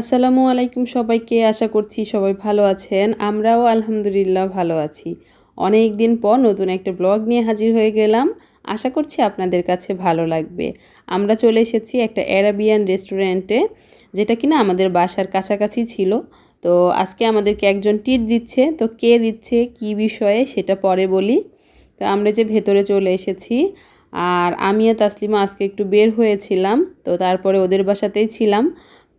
আসসালামু আলাইকুম সবাইকে, আশা করছি সবাই ভালো আছেন। আমরাও আলহামদুলিল্লাহ ভালো আছি। অনেক দিন পর নতুন একটা ব্লগ নিয়ে হাজির হয়ে গেলাম। আশা করছি আপনাদের কাছে ভালো লাগবে। আমরা চলে এসেছি একটা অ্যারাবিয়ান রেস্টুরেন্টে, যেটা কিনা আমাদের বাসার কাছাকাছি ছিল। তো আজকে আমাদেরকে একজন টিট দিচ্ছে। তো কে দিচ্ছে, কি বিষয়ে সেটা পরে বলি। তো আমরা যে ভেতরে চলে এসেছি, আর আমি আর তাসলিমা আজকে একটু বের হয়েছিলাম। তো তারপরে ওদের বাসাতেই ছিলাম।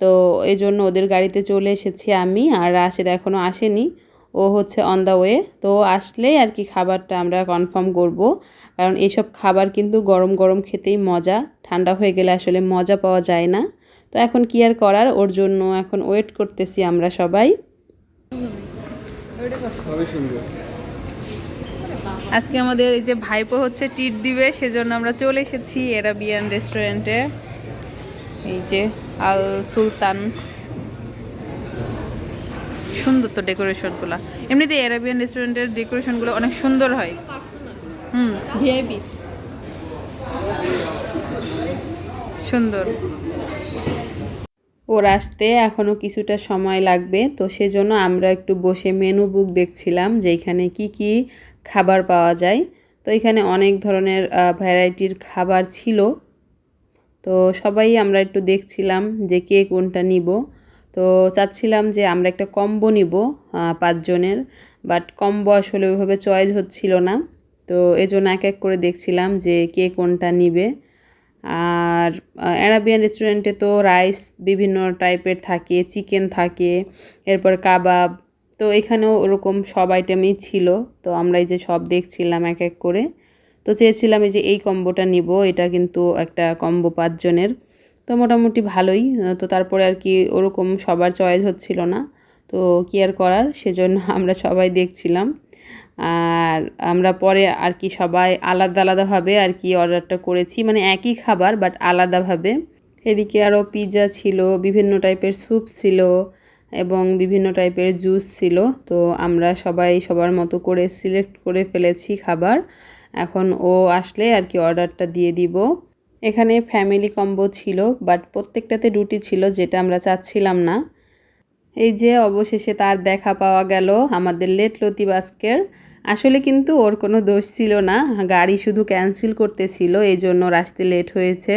তো এই জন্য ওদের গাড়িতে চলে এসেছি আমি আর রাশেদ এখনও আসেনি। ও হচ্ছে অন দ্য ওয়ে তো আসলেই আর কি খাবারটা আমরা কনফার্ম করব। কারণ এইসব খাবার কিন্তু গরম গরম খেতেই মজা, ঠান্ডা হয়ে গেলে আসলে মজা পাওয়া যায় না। তো এখন কি আর করার? ওর জন্য এখন ওয়েট করতেছি আমরা সবাই। আজকে আমাদের এই যে ভাইপো হচ্ছে টিট দিবে, সেজন্য আমরা চলে এসেছি এরাবিয়ান রেস্টুরেন্টে এই যে আল সুলতান। সুন্দর তো ডেকোরেশনগুলো। এমনিতে অ্যারাবিয়ান রেস্টুরেন্টের ডেকোরেশনগুলো অনেক সুন্দর হয়। হুম ভিআইপি সুন্দর। ওর আসতে এখনও কিছুটা সময় লাগবে, তো সেজন্য আমরা একটু বসে মেনু বুক দেখছিলাম যে এখানে কি কি খাবার পাওয়া যায়। তো এখানে অনেক ধরনের ভ্যারাইটির খাবার ছিল। তো সবাই আমরা একটু দেখছিলাম যে কে কোনটা নিব। তো চাচ্ছিলাম যে আমরা একটা কম্বো নিব পাঁচজনের, বাট কম্বো আসলে ওইভাবে চয়েস হচ্ছিল না। তো এজন্য এক এক করে দেখছিলাম যে কে কোনটা নিবে। আর অ্যারাবিয়ান রেস্টুরেন্টে তো রাইস বিভিন্ন টাইপের থাকে চিকেন থাকে, এরপর কাবাব তো এখানেও ওরকম সব আইটেমই ছিল। তো আমরা এই যে সব দেখছিলাম এক এক করে। তো চেয়েছিলাম এই যে এই কম্বোটা নিব, এটা কিন্তু একটা কম্বো পাঁচজনের। তো মোটামুটি ভালোই, তো তারপরে আর কি ওরকম সবার চয়েস হচ্ছিল না, তো কি আর করার, সেজন্য আমরা সবাই দেখছিলাম। আর আমরা পরে আর কি সবাই আলাদা আলাদাভাবে আর কি অর্ডারটা করেছি মানে একই খাবার বাট আলাদাভাবে। এদিকে আরও পিৎজা ছিল, বিভিন্ন টাইপের স্যুপ ছিল এবং বিভিন্ন টাইপের জুস ছিল, তো আমরা সবাই সবার মতো করে সিলেক্ট করে ফেলেছি খাবার। এখন ও আসলে আর কি অর্ডারটা দিয়ে দিব। এখানে ফ্যামিলি কম্বো ছিল, বাট প্রত্যেকটাতে রুটি ছিল যেটা আমরা চাচ্ছিলাম না। এই যে অবশেষে তার দেখা পাওয়া গেল, আমাদের লেট লতি বাস্কের আসলে কিন্তু ওর কোনো দোষ ছিল না, গাড়ি শুধু ক্যান্সেল করতেছিল এই জন্য আসতে লেট হয়েছে।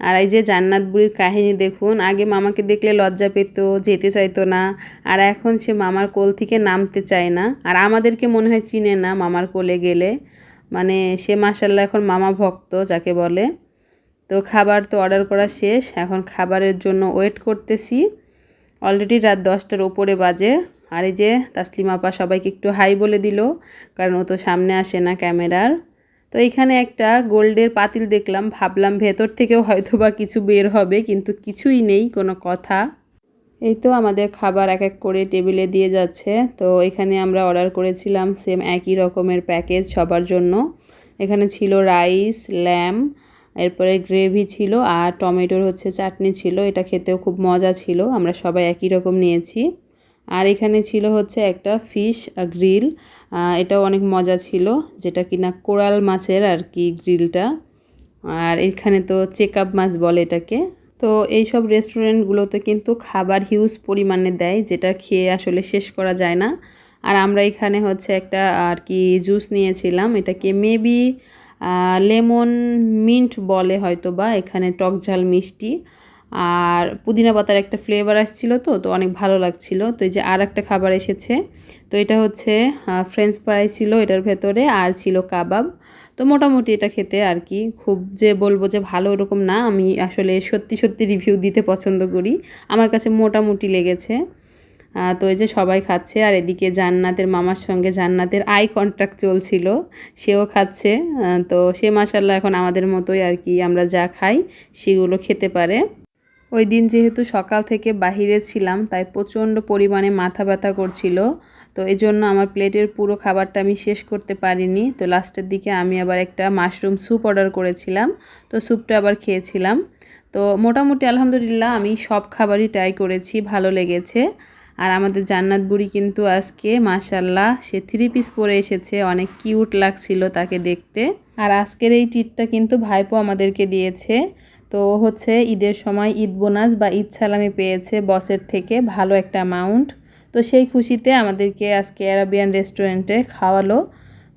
আর এই যে জান্নাত বুড়ির কাহিনী দেখুন, আগে মামাকে দেখলে লজ্জা পেত, যেতে চাইতো না, আর এখন সে মামার কোল থেকে নামতে চায় না। আর আমাদেরকে মনে হয় চিনে না মামার কোলে গেলে। মানে সে মাসাল্লাহ এখন মামা ভক্ত যাকে বলে। তো খাবার তো অর্ডার করা শেষ, এখন খাবারের জন্য ওয়েট করতেছি। অলরেডি রাত দশটার ওপরে বাজে। আর এই যে তাসলিম আপা সবাইকে একটু হাই বলে দিল, কারণ ও তো সামনে আসে না ক্যামেরার। তো এখানে একটা গোল্ডের পাতিল দেখলাম, ভাবলাম ভেতর থেকেও হয়তো বা কিছু বের হবে, কিন্তু কিছুই নেই, কোনো কথা। এই তো আমাদের খাবার এক এক করে টেবিলে দিয়ে যাচ্ছে। তো এখানে আমরা অর্ডার করেছিলাম সেম একই রকমের প্যাকেজ সবার জন্য। এখানে ছিল রাইস ল্যাম এরপরে গ্রেভি ছিল আর টমেটোর হচ্ছে চাটনি ছিল। এটা খেতেও খুব মজা ছিল, আমরা সবাই একই রকম নিয়েছি। আর এখানে ছিল হচ্ছে একটা ফিশ গ্রিল এটাও অনেক মজা ছিল, যেটা কিনা কোরাল মাছের আর কি গ্রিলটা আর এখানে তো চেক মাছ বলে এটাকে। তো এই এইসব রেস্টুরেন্টগুলোতে কিন্তু খাবার হিউজ পরিমাণে দেয়, যেটা খেয়ে আসলে শেষ করা যায় না। আর আমরা এখানে হচ্ছে একটা, আর কি জুস নিয়েছিলাম, এটাকে মেবি লেমন মিন্ট বলে হয়তো বা এখানে টক ঝাল মিষ্টি। আর পুদিনা পাতার একটা ফ্লেভার আসছিল তো তো অনেক ভালো লাগছিল। তো এই যে আর একটা খাবার এসেছে, তো এটা হচ্ছে ফ্রেঞ্চ ফ্রাই ছিল এটার ভেতরে আর ছিল কাবাব। তো মোটামুটি এটা খেতে আর কি, খুব যে বলব যে ভালো এরকম না, আমি আসলে সত্যি সত্যি রিভিউ দিতে পছন্দ করি। আমার কাছে মোটামুটি লেগেছে। তো এই যে সবাই খাচ্ছে, আর এদিকে জান্নাতের মামার সঙ্গে জান্নাতের আই কন্ট্যাক্ট চলছিল, সেও খাচ্ছে। তো সে মাসাল্লাহ এখন আমাদের মতোই আর কি, আমরা যা খাই সেগুলো খেতে পারে। ওই দিন যেহেতু সকাল থেকে বাহিরে ছিলাম, তাই প্রচণ্ড পরিমাণে মাথা ব্যথা করছিল। তো এই জন্য আমার প্লেটের পুরো খাবারটা আমি শেষ করতে পারিনি। তো লাস্টের দিকে আমি আবার একটা মাশরুম স্যুপ অর্ডার করেছিলাম। তো স্যুপটা আবার খেয়েছিলাম। তো মোটামুটি আলহামদুলিল্লাহ আমি সব খাবারই ট্রাই করেছি, ভালো লেগেছে। আর আমাদের জান্নাত বুড়ি কিন্তু আজকে মাশাল্লাহ সে থ্রি পিস পরে এসেছে, অনেক কিউট লাগছিল তাকে দেখতে। আর আজকের এই টিটটা কিন্তু ভাইপো আমাদেরকে দিয়েছে। তো হচ্ছে ঈদের সময় ঈদ বোনাস বা ঈদ সালামি পেয়েছে বসের থেকে ভালো একটা অ্যামাউন্ট তো সেই খুশিতে আমাদেরকে আজকে অ্যারাবিয়ান রেস্টুরেন্টে খাওয়ালো।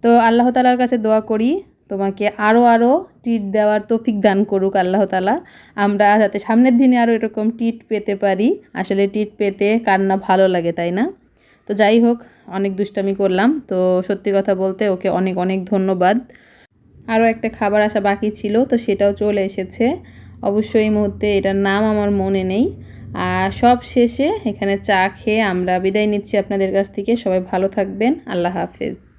তো আল্লাহ তালার কাছে দোয়া করি, তোমাকে আরও আরও টিট দেওয়ার তৌফিক দান করুক আল্লাহ তালা আমরা যাতে সামনের দিনে আরও এরকম টিট পেতে পারি। আসলে টিট পেতে কার না ভালো লাগে, তাই না? তো যাই হোক, অনেক দুষ্টামি করলাম। তো সত্যি কথা বলতে ওকে অনেক অনেক ধন্যবাদ। আরও একটা খাবার আসা বাকি ছিল, তো সেটাও চলে এসেছে। অবশ্যই এই মুহূর্তে এটার নাম আমার মনে নেই। আর সব শেষে এখানে চা খেয়ে আমরা বিদায় নিচ্ছি আপনাদের কাছ থেকে। সবাই ভালো থাকবেন। আল্লাহ হাফেজ।